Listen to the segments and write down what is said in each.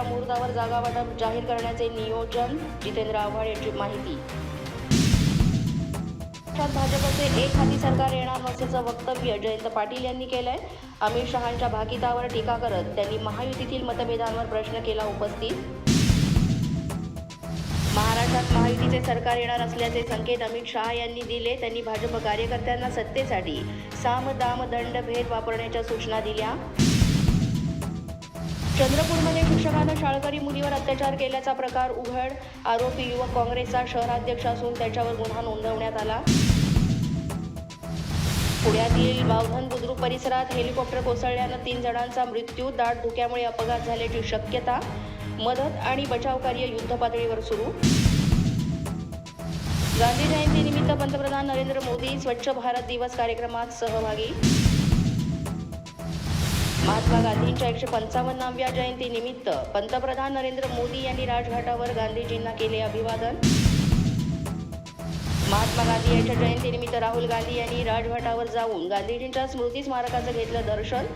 मुहूर्तावर जागा वाटप जाहीर करण्याचे नियोजन जितेंद्र आव्हाड यांची माहिती. महाराष्ट्रात भाजपचे एक हाती सरकार येणार नसल्याचं वक्तव्य जयंत पाटील यांनी केलंय. अमित शहांच्या भाकितावर टीका करत त्यांनी महायुतीतील मतभेदांवर प्रश्न केला उपस्थित. महाराष्ट्रात महायुतीचे सरकार येणार असल्याचे संकेत अमित शहा यांनी दिले. त्यांनी भाजप कार्यकर्त्यांना सत्तेसाठी साम दाम दंड भेद वापरण्याच्या सूचना दिल्या. चंद्रपूरमध्ये शिक्षकानं शाळकरी मुलीवर अत्याचार केल्याचा प्रकार उघड आरोपी युवक काँग्रेसचा शहराध्यक्ष असून त्याच्यावर गुन्हा नोंदवण्यात आला. पुण्यातील बावधन बुद्रुक परिसरात हेलिकॉप्टर कोसळल्यानं तीन जणांचा मृत्यू दाट धुक्यामुळे अपघात झाल्याची शक्यता मदत आणि बचाव कार्य युद्धपातळीवर सुरू. गांधी जयंतीनिमित्त पंतप्रधान नरेंद्र मोदी स्वच्छ भारत दिवस कार्यक्रमात सहभागी महात्मा गांधींच्या एकशे पंचावन्नाव्या जयंतीनिमित्त पंतप्रधान नरेंद्र मोदी यांनी राजघाटावर गांधीजींना केले अभिवादन. महात्मा गांधी यांच्या जयंतीनिमित्त राहुल गांधी यांनी राजघाटावर जाऊन गांधीजींच्या स्मृती स्मारकाचं घेतलं दर्शन.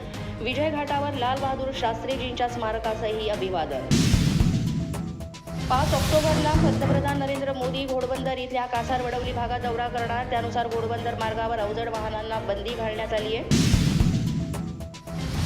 विजय घाटावर लाल बहादूर शास्त्रीजींच्या स्मारकाचंही अभिवादन. पाच ऑक्टोबरला पंतप्रधान नरेंद्र मोदी घोडबंदर इथल्या कासार वडवली भागात दौरा करणार. त्यानुसार घोडबंदर मार्गावर अवजड वाहनांना बंदी घालण्यात आली आहे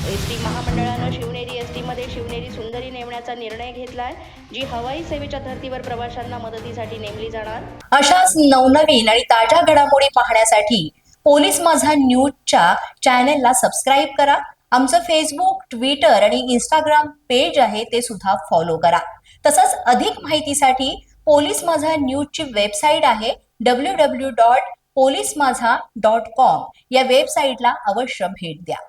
एस टी महामंडळानं शिवनेरी एस टीमध्ये शिवनेरी सुंदरी नेमण्याचा निर्णय घेतलाय जी हवाई सेवेच्या धर्तीवर प्रवाशांना मदतीसाठी नेमली जाणार. अशाच नवनवीन आणि ताज्या घडामोडी पाहण्यासाठी पोलीस माझा न्यूजच्या चॅनेलला सबस्क्राईब करा. आमचं फेसबुक ट्विटर आणि इंस्टाग्राम पेज आहे ते सुद्धा फॉलो करा. तसंच अधिक माहितीसाठी पोलीस माझा न्यूजची वेबसाईट आहे W W dot police Majha dot com या वेबसाईटला अवश्य भेट द्या.